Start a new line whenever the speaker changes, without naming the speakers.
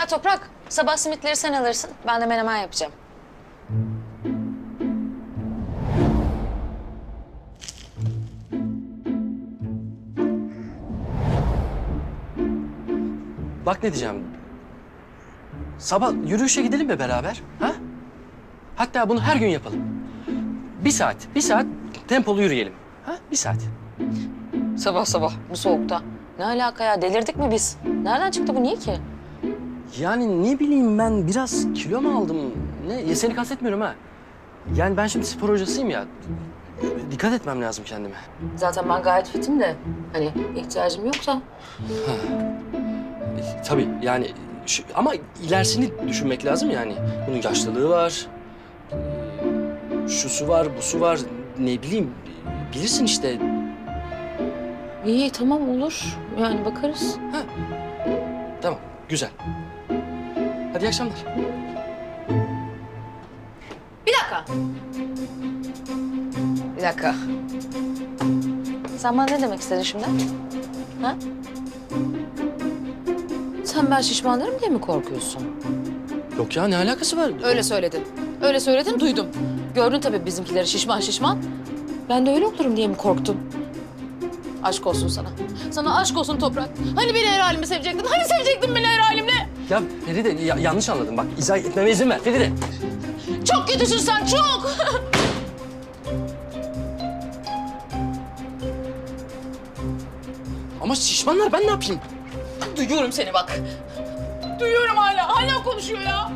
Ha Toprak, sabah simitleri sen alırsın. Ben de menemen yapacağım.
Bak ne diyeceğim. Sabah yürüyüşe gidelim mi beraber? Ha? Hatta bunu her gün yapalım. Bir saat, bir saat tempolu yürüyelim. Ha? Bir saat.
Sabah sabah bu soğukta. Ne alaka ya? Delirdik mi biz? Nereden çıktı bu? Niye ki?
Yani ne bileyim ben biraz kilo mu aldım? Ne? Ya seni kastetmiyorum ha. Yani ben şimdi spor hocasıyım ya. Dikkat etmem lazım kendime.
Zaten ben gayet fitim de. Hani ihtiyacım yoksa.
E, Tabii yani şu- ama ilerisini düşünmek lazım yani. Bunun yaşlılığı var. e, Şusu var, busu var. Ne bileyim bilirsin işte.
İyi tamam olur. Yani bakarız.
Tamam, güzel. Hadi iyi akşamlar.
Bir dakika. Bir dakika. Sen bana ne demek istedin şimdi? Ha? Sen ben şişmanlarım diye mi korkuyorsun?
Yok ya ne alakası var?
Öyle söyledin. Öyle söyledin duydum. Gördün tabii bizimkileri şişman şişman. Ben de öyle olurum diye mi korktun? Aşk olsun sana. Sana aşk olsun toprak. Hani beni her halimi sevecektin? Hani sevecektin beni her halimle?
Ya Feride ya- yanlış anladın. Bak izah etmeme izin ver Feride.
Çok kötüsün sen çok.
Ama şişmanlar ben ne yapayım?
Duyuyorum seni bak. Duyuyorum hala. Hala konuşuyor ya.